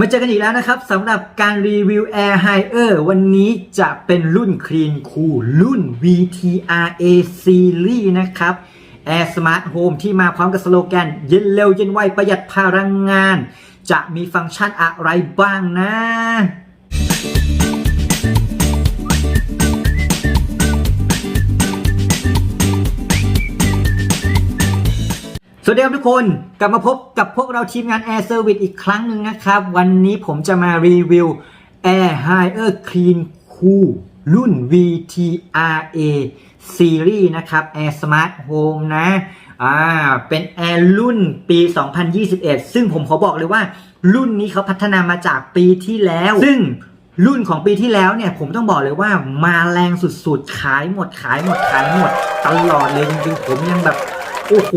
มาเจอกันอีกแล้วนะครับสำหรับการรีวิว Air Higher วันนี้จะเป็นรุ่น Clean Cool รุ่น VTRA Series นะครับ Air Smart Home ที่มาพร้อมกับสโลแกน เย็นเร็วเย็นไวประหยัดพลังงาน จะมีฟังก์ชันอะไรบ้างนะ สวัสดีครับทุกคนกลับมาพบกับพวกเราทีมงาน Air Service อีกครั้งหนึ่งนะครับ วันนี้ผมจะมารีวิว Air Higher Clean Cool รุ่น VTRA Series นะครับ Air Smart Home นะอ่าเป็น Air รุ่นปี 2021 ซึ่งผมขอบอกเลยว่า รุ่นนี้เขาพัฒนามาจากปีที่แล้ว ซึ่งรุ่นของปีที่แล้วเนี่ยผมต้องบอกเลยว่ามาแรงสุดๆ ขายหมดขายหมดขายหมดตลอดเลยจริงๆผมยังแบบ โอ้โห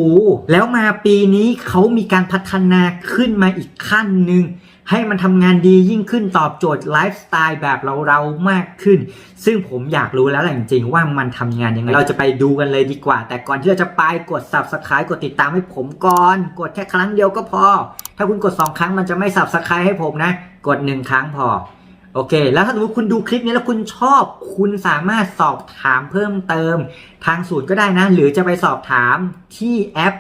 แล้วมาปีนี้เขามีการพัฒนาขึ้นมาอีกขั้นหนึ่งให้มันทำงานดียิ่งขึ้นตอบโจทย์ไลฟ์สไตล์แบบเราเรามากขึ้น ซึ่งผมอยากรู้แล้วแหละจริงๆว่ามันทำงานยังไง เราจะไปดูกันเลยดีกว่า แต่ก่อนที่เราจะไปกด subscribe กดติดตามให้ผมก่อน กดแค่ครั้งเดียวก็พอ ถ้าคุณกด 2 ครั้งมันจะไม่ subscribe ให้ผมนะ กด 1 ครั้งพอ โอเค แล้วถ้าสมมติคุณดูคลิปนี้แล้วคุณชอบ คุณสามารถสอบถามเพิ่มเติม ทางศูนย์ก็ได้นะ หรือจะไปสอบถามที่แอป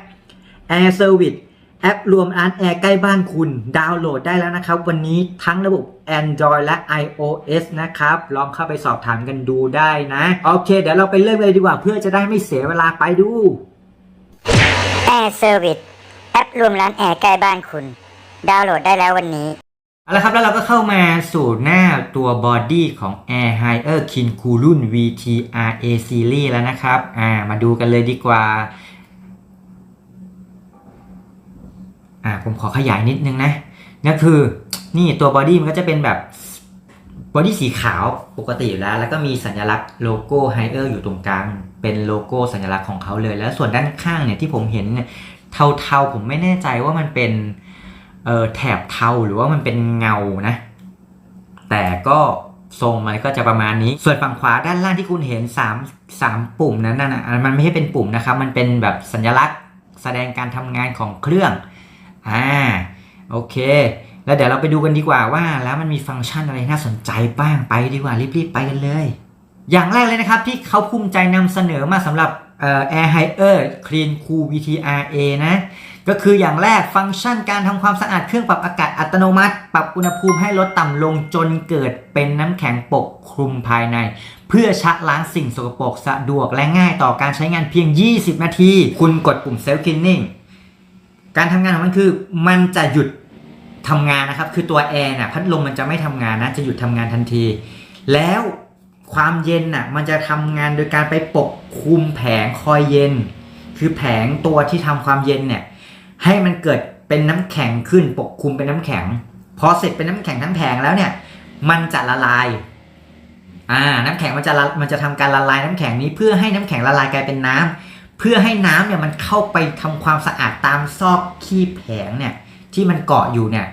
Air Service แอปรวมร้านแอร์ใกล้บ้านคุณดาวน์โหลดได้แล้วนะครับ วันนี้ทั้งระบบ Android และ iOS นะครับ ลองเข้าไปสอบถามกันดูได้นะ โอเค เดี๋ยวเราไปเริ่มเลยดีกว่าเพื่อจะได้ไม่เสียเวลาไปดู Air Service แอปรวมร้านแอร์ใกล้บ้านคุณ ดาวน์โหลดได้แล้ววันนี้ เอาละครับแล้วเราก็เข้ามาสู่หน้าตัวบอดี้ของ Air Higher Kin c o o รุ่น VTRA Series แล้วนะครับอ่ามาดูกันเลยดีกว่าอ่าผมขอขยายนิดนึงนะนั่นคือนี่ตัวบอดี้มันก็จะเป็นแบบบอดี้สีขาวปกติอยู่แล้ว แล้วก็มีสัญลักษณ์โลโก้ Higher อยู่ตรงกลาง เป็นโลโก้สัญลักษณ์ของเขาเลย แล้วส่วนด้านข้างเนี่ยที่ผมเห็นเนี่ยเทาๆผมไม่แน่ใจว่ามันเป็น เออแถบเทาหรือว่ามันเป็นเงานะ แต่ก็ทรงมันก็จะประมาณนี้ ส่วนฝั่งขวาด้านล่างที่คุณเห็น3 3ปุ่มนั้นน่ะมันไม่ใช่เป็นปุ่มนะครับ มันเป็นแบบสัญลักษณ์แสดงการทำงานของเครื่อง อ่า โอเค แล้วเดี๋ยวเราไปดูกันดีกว่าว่า แล้วมันมีฟังก์ชันอะไรน่าสนใจบ้างไปดีกว่ารีบๆไปกันเลย อย่างแรกเลยนะครับที่เขาภูมิใจนำเสนอมาสำหรับ เอ่อ Air Higher Clean Cool VTRA นะก็คืออย่างแรกฟังก์ชันการทำความสะอาดเครื่องปรับอากาศอัตโนมัติ ปรับอุณหภูมิให้ลดต่ำลงจนเกิดเป็นน้ำแข็งปกคลุมภายใน เพื่อชะล้างสิ่งสกปรกสะดวกและง่ายต่อการใช้งานเพียง 20 นาที คุณกดปุ่ม Self Cleaning การทำงานของมันคือมันจะหยุดทำงานนะครับ คือตัวแอร์น่ะพัดลมมันจะไม่ทำงานนะจะหยุดทำงานทันที แล้ว ความเย็นน่ะมันจะทำงานโดยการไปปกคลุมแผงคอยเย็น คือแผงตัวที่ทำความเย็นเนี่ยให้มันเกิดเป็นน้ำแข็งขึ้นปกคลุมเป็นน้ำแข็งพอเสร็จเป็นน้ำแข็งทั้งแผงแล้วเนี่ยมันจะละลายอ่าน้ำแข็งมันจะละมันจะทำการละลายน้ำแข็งนี้เพื่อให้น้ำแข็งละลายกลายเป็นน้ำเพื่อให้น้ำเนี่ยมันเข้าไปทำความสะอาดตามซอกขี้แผงเนี่ยที่มันเกาะอยู่เนี่ย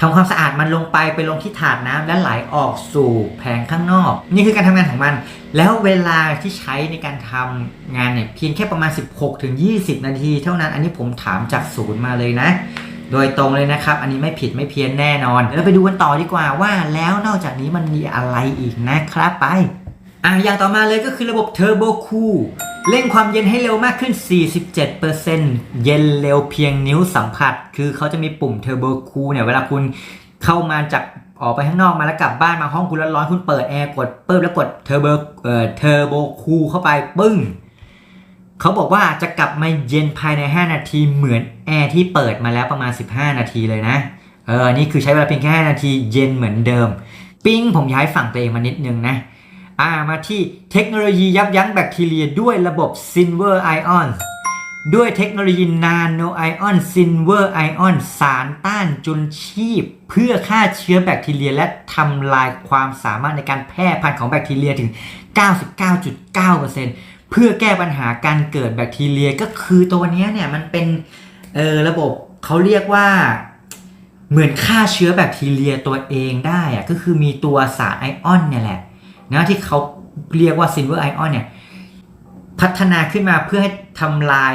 ทำความสะอาดมันลงไปไปลงที่ถาดน้ำและไหลออกสู่แผงข้างนอก นี่คือการทำงานของมัน แล้วเวลาที่ใช้ในการทำงานเนี่ยเพียงแค่ประมาณ 16-20 นาที เท่านั้นอันนี้ผมถามจากศูนย์มาเลยนะ โดยตรงเลยนะครับ อันนี้ไม่ผิดไม่เพี้ยนแน่นอนเดี๋ยวไปดูกันต่อดีกว่าว่าแล้วนอกจากนี้มันมีอะไรอีกนะครับไปอะอย่างต่อมาเลยก็คือระบบ Turbo Cool เร่งความเย็นให้เร็วมากขึ้น 47%เย็นเร็วเพียงนิ้วสัมผัส คือเขาจะมีปุ่ม Turbo Cool เนี่ยเวลาคุณเข้ามาจากออกไปข้างนอกมาแล้วกลับบ้านมาห้องคุณร้อนๆคุณเปิดแอร์กดเปิบแล้วกด Turbo เอ่อ Turbo Cool เข้าไปปึ้งเขาบอกว่าจะกลับมาเย็นภายใน 5 นาทีเหมือนแอร์ที่เปิดมาแล้วประมาณ 15 นาทีเลยนะเออนี่คือใช้เวลาเพียงแค่ 5 นาทีเย็นเหมือนเดิม ปิ้งผมย้ายฝั่งตัวเองมานิดนึงนะ อ่ามาที่เทคโนโลยียับยั้งแบคทีเรียด้วยระบบ Silver Ion ด้วยเทคโนโลยี Nano Ion Silver Ion สารต้านจุลชีพ เพื่อฆ่าเชื้อแบคทีเรีย และทำลายความสามารถในการแพร่พันธุ์ของแบคทีเรียถึง 99.9%เพื่อแก้ปัญหาการเกิดแบคทีเรียก็คือตัวเนี้ยเนี่ยมันเป็นเออระบบเขาเรียกว่าเหมือนฆ่าเชื้อแบคทีเรียตัวเองได้อะก็คือมีตัวสารไอออนเนี่ยแหละ นะที่เขาเรียกว่าซิลเวอร์ไอออนเนี่ยพัฒนาขึ้นมาเพื่อให้ทำลาย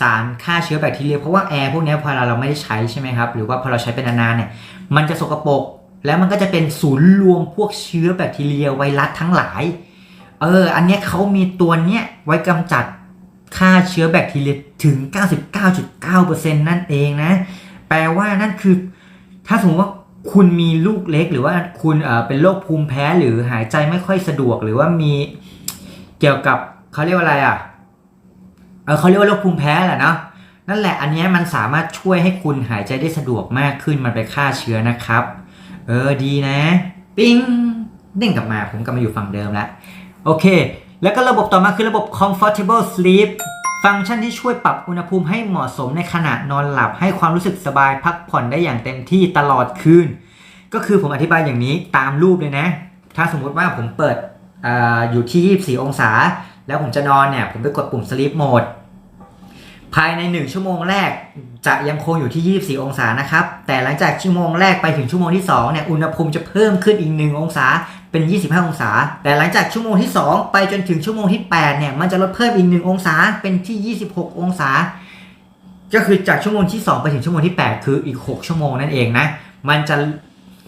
สารฆ่าเชื้อแบคทีเรีย เพราะว่าแอร์พวกนี้พอเราเราไม่ได้ใช้ใช่ไหมครับ หรือว่าพอเราใช้เป็นนานๆเนี่ยมันจะสกปรกแล้วมันก็จะเป็นศูนย์รวมพวกเชื้อแบคทีเรียไวรัสทั้งหลายเอออันนี้เขามีตัวเนี้ยไว้กำจัดฆ่าเชื้อแบคทีเรียถึง 99.9%นั่นเองนะ แปลว่านั่นคือ ถ้าสมมติว่า คุณมีลูกเล็กหรือว่าคุณเอ่อเป็นโรคภูมิแพ้หรือหายใจไม่ค่อยสะดวกหรือว่ามีเกี่ยวกับเขาเรียกว่าอะไรอะเออเขาเรียกว่าโรคภูมิแพ้แหละเนาะนั่นแหละอันนี้มันสามารถช่วยให้คุณหายใจได้สะดวกมากขึ้นมันไปฆ่าเชื้อนะครับ เออดีนะ ปิ้งเด้งกลับมาผมกลับมาอยู่ฝั่งเดิมแล้วโอเค แล้วก็ระบบต่อมาคือระบบ comfortable sleep ฟังก์ชันที่ช่วยปรับอุณหภูมิให้เหมาะสมในขณะนอนหลับ ให้ความรู้สึกสบายพักผ่อนได้อย่างเต็มที่ตลอดคืน ก็คือผมอธิบายอย่างนี้ตามรูปเลยนะ ถ้าสมมุติว่าผมเปิดออยู่ที่ 24 องศา แล้วผมจะนอนเนี่ย ผมไปกดปุ่ม sleep mode ภายใน 1 ชั่วโมงแรกจะยังคงอยู่ที่ 24 องศานะครับ แต่หลังจากชั่วโมงแรกไปถึงชั่วโมงที่2เนี่ย อุณหภูมิจะเพิ่มขึ้นอีก 1 องศา เป็น 25 องศา แต่หลังจากชั่วโมงที่ 2 ไปจนถึงชั่วโมงที่ 8 เนี่ย มันจะลดเพิ่มอีก 1 องศา เป็นที่ 26 องศา ก็คือจากชั่วโมงที่ 2 ไปถึงชั่วโมงที่ 8 คืออีก 6 ชั่วโมงนั่นเองนะ มันจะ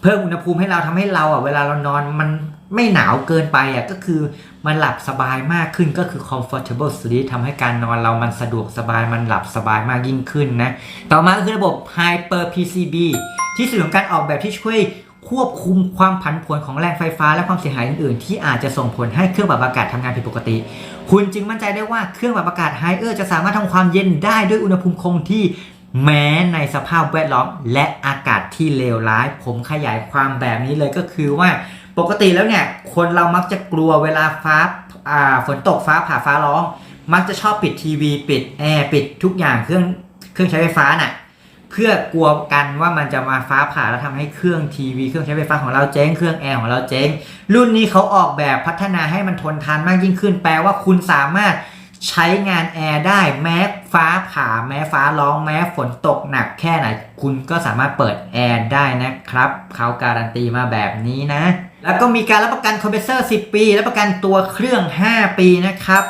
เพิ่มอุณหภูมิให้เราทำให้เราอะ เวลาเรานอนมันไม่หนาวเกินไปอะ ก็คือมันหลับสบายมากขึ้น ก็คือ comfortable sleep ทำให้การนอนเรามันสะดวกสบาย มันหลับสบายมากยิ่งขึ้นนะ ต่อมาก็คือระบบ Hyper PCB ที่สื่อของการออกแบบที่ช่วย ควบคุมความผันผวนของแรงไฟฟ้าและความเสียหายอื่นๆ ที่อาจจะส่งผลให้เครื่องปรับอากาศทำงานผิดปกติ คุณจึงมั่นใจได้ว่าเครื่องปรับอากาศไฮเออร์จะสามารถทำความเย็นได้ด้วยอุณหภูมิคงที่แม้ในสภาพแวดล้อมและอากาศที่เลวร้าย ผมขยายความแบบนี้เลยก็คือว่าปกติแล้วเนี่ยคนเรามักจะกลัวเวลาฟ้าอ่าฝนตกฟ้าผ่าฟ้าร้อง มักจะชอบปิดทีวี ปิดแอร์ปิดทุกอย่างเครื่องเครื่องใช้ไฟฟ้าน่ะ เพื่อกลัวกันว่ามันจะมาฟ้าผ่าแล้วทำให้เครื่องทีวีเครื่องใช้ไฟฟ้าของเราเจ๊งเครื่องแอร์ของเราเจ๊งรุ่นนี้เขาออกแบบพัฒนาให้มันทนทานมากยิ่งขึ้น แปลว่าคุณสามารถใช้งานแอร์ได้แม้ฟ้าผ่าแม้ฟ้าร้องแม้ฝนตกหนักแค่ไหน คุณก็สามารถเปิดแอร์ได้นะครับเขาการันตีมาแบบนี้นะ แล้วก็มีการรับประกันคอมเพรสเซอร์ 10 ปี รับประกันตัวเครื่อง 5 ปีนะครับ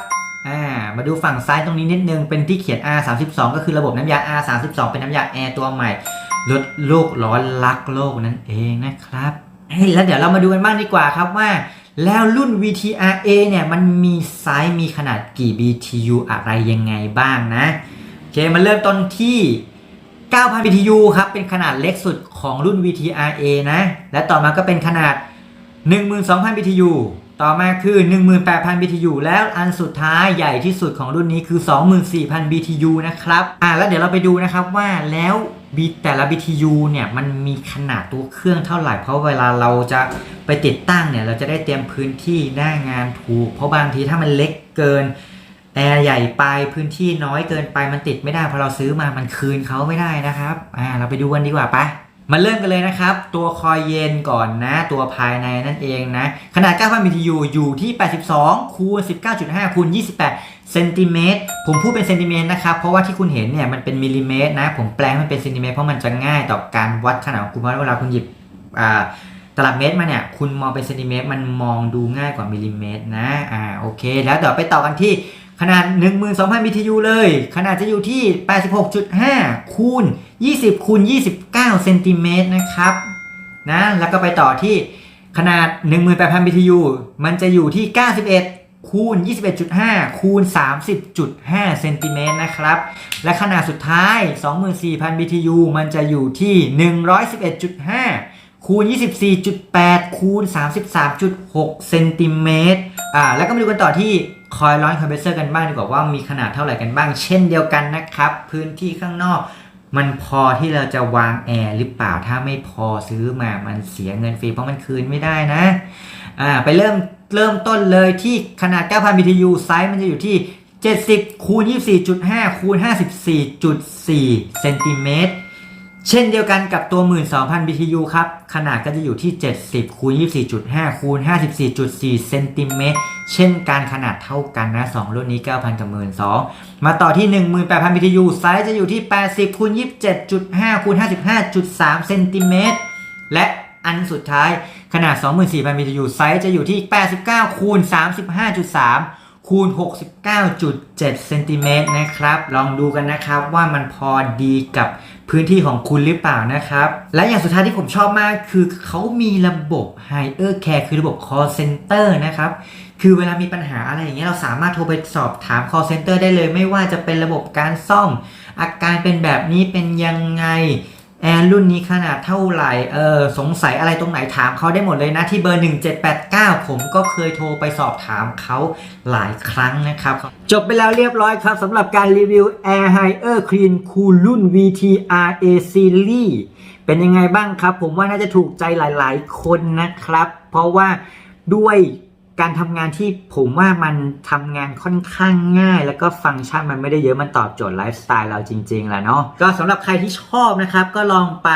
มาดูฝั่งซ้ายตรงนี้นิดนึง เป็นที่เขียน R32 ก็คือระบบน้ำยา R32 เป็นน้ำยาแอร์ตัวใหม่ ลดโลกร้อนรักโลกนั่นเองนะครับแล้วเดี๋ยวเรามาดูกันบ้างดีกว่าครับว่า แล้วรุ่น VTRA เนี่ยมันมีไซส์มีขนาดกี่ BTU อะไรยังไงบ้างนะโอเคมันเริ่มต้นที่9,000 BTU ครับ เป็นขนาดเล็กสุดของรุ่น VTRA นะ และต่อมาก็เป็นขนาด 12,000 BTU ต่อมาคือ 18,000 BTU แล้วอันสุดท้ายใหญ่ที่สุดของรุ่นนี้คือ 24,000 BTU นะครับ อะแล้วเดี๋ยวเราไปดูนะครับว่าแล้ว B แต่ละ BTU เนี่ยมันมีขนาดตัวเครื่องเท่าไหร่ เพราะเวลาเราจะไปติดตั้งเนี่ยเราจะได้เตรียมพื้นที่หน้างานถูก เพราะบางทีถ้ามันเล็กเกินแอร์ใหญ่ไปพื้นที่น้อยเกินไปมันติดไม่ได้พอเราซื้อมามันคืนเขาไม่ได้นะครับ อ่าเราไปดูกันดีกว่าปะ มาเริ่มกันเลยนะครับ ตัวคอยเย็นก่อนนะ ตัวภายในนั่นเองนะ ขนาด 9,000 BTU อยู่ที่ 82 คูณ 19.5 คูณ 28 เซนติเมตร ผมพูดเป็นเซนติเมตรนะครับ เพราะว่าที่คุณเห็นเนี่ยมันเป็นมิลลิเมตรนะ ผมแปลงมันเป็นเซนติเมตรเพราะมันจะง่ายต่อการวัดขนาดของคุณเพราะเวลาคุณหยิบอ่าตลับเมตรมาเนี่ย คุณมองเป็นเซนติเมตร มันมองดูง่ายกว่ามิลลิเมตรนะ อ่า โอเค แล้วเดี๋ยวไปต่อกันที่ ขนาด 12,000 BTU เลย ขนาดจะอยู่ที่ 86.5 คูณ 20 คูณ 29 เซนติเมตรนะครับนะแล้วก็ไปต่อที่ขนาด 18,000 BTU มันจะอยู่ที่ 91 คูณ 21.5 คูณ 30.5 เซนติเมตรนะครับ และขนาดสุดท้าย 24,000 BTU มันจะอยู่ที่ 111.5 คูณ 24.8 คูณ 33.6 เซนติเมตรอ่าแล้วก็มาดูกันต่อที่ คอยร้อนคอมเพรสเซอร์กันบ้างดีกว่าว่ามีขนาดเท่าไหร่กันบ้าง เช่นเดียวกันนะครับ พื้นที่ข้างนอก มันพอที่เราจะวางแอร์หรือเปล่าถ้าไม่พอซื้อมามันเสียเงินฟรีเพราะมันคืนไม่ได้นะอ่าไปเริ่มเริ่มต้นเลยที่ขนาด 9,000 BTU ไซส์มันจะอยู่ที่ 70คูณ24.5คูณ54.4เซนติเมตร เช่นเดียวกันกับตัว 12,000 BTU ครับ ขนาดก็จะอยู่ที่ 70คูณ24.5คูณ54.4เซนติเมตร เช่นการขนาดเท่ากันนะ 2 รุ่นนี้ 9,000 กับ 12,000 มาต่อที่ 18,000 BTU ไซส์จะอยู่ที่ 80คูณ27.5คูณ55.3เซนติเมตร และอันสุดท้ายขนาด 24,000 BTU ไซส์จะอยู่ที่ 89คูณ35.3 คูณ 69.7เซนติเมตรนะครับ ลองดูกันนะครับว่ามันพอดีกับพื้นที่ของคุณหรือเปล่านะครับ และอย่างสุดท้ายที่ผมชอบมาก คือเขามีระบบ Hire Care คือระบบ call center นะครับ คือเวลามีปัญหาอะไรอย่างเงี้ยเราสามารถโทรไปสอบถาม call center ได้เลย ไม่ว่าจะเป็นระบบการซ่อม อาการเป็นแบบนี้เป็นยังไง แอร์รุ่นนี้ขนาดเท่าไหร่ เออสงสัยอะไรตรงไหนถามเขาได้หมดเลยนะที่เบอร์ 1789 ผมก็เคยโทรไปสอบถามเขาหลายครั้งนะครับ จบไปแล้วเรียบร้อยครับสำหรับการรีวิว Air Hire Clean Cool รุ่น VTRA Series เป็นยังไงบ้างครับ ผมว่าน่าจะถูกใจหลาย ๆ คนนะครับ เพราะว่าด้วย การทำงานที่ผมว่ามันทำงานค่อนข้างง่าย แล้วก็ฟังก์ชันมันไม่ได้เยอะมันตอบโจทย์ไลฟ์สไตล์เราจริงๆแหละเนาะก็สำหรับใครที่ชอบนะครับ ก็ลองไป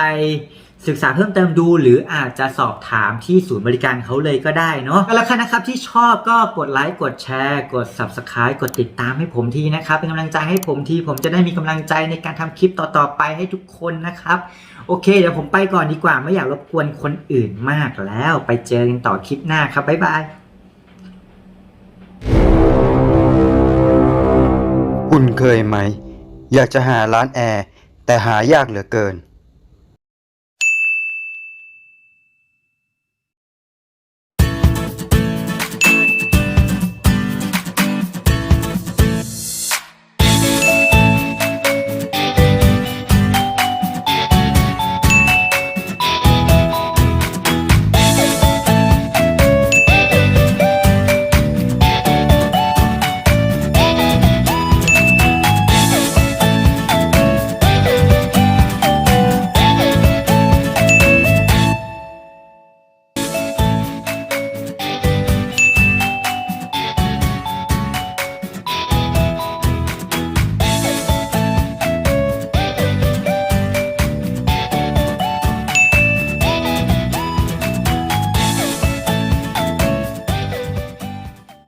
ศึกษาเพิ่มเติมดู หรืออาจจะสอบถามที่ศูนย์บริการเขาเลยก็ได้เนาะก็แล้วกันนะครับที่ชอบก็กดไลค์กดแชร์ กด Subscribe กดติดตามให้ผมทีนะครับ เป็นกำลังใจให้ผมที ผมจะได้มีกำลังใจในการทำคลิปต่อๆไปให้ทุกคนนะครับ โอเค เดี๋ยวผมไปก่อนดีกว่าไม่อยากรบกวนคนอื่นมากแล้ว ไปเจอกันต่อคลิปหน้าครับบ๊ายบาย เคยไหม อยากจะหาร้านแอร์ แต่หายากเหลือเกิน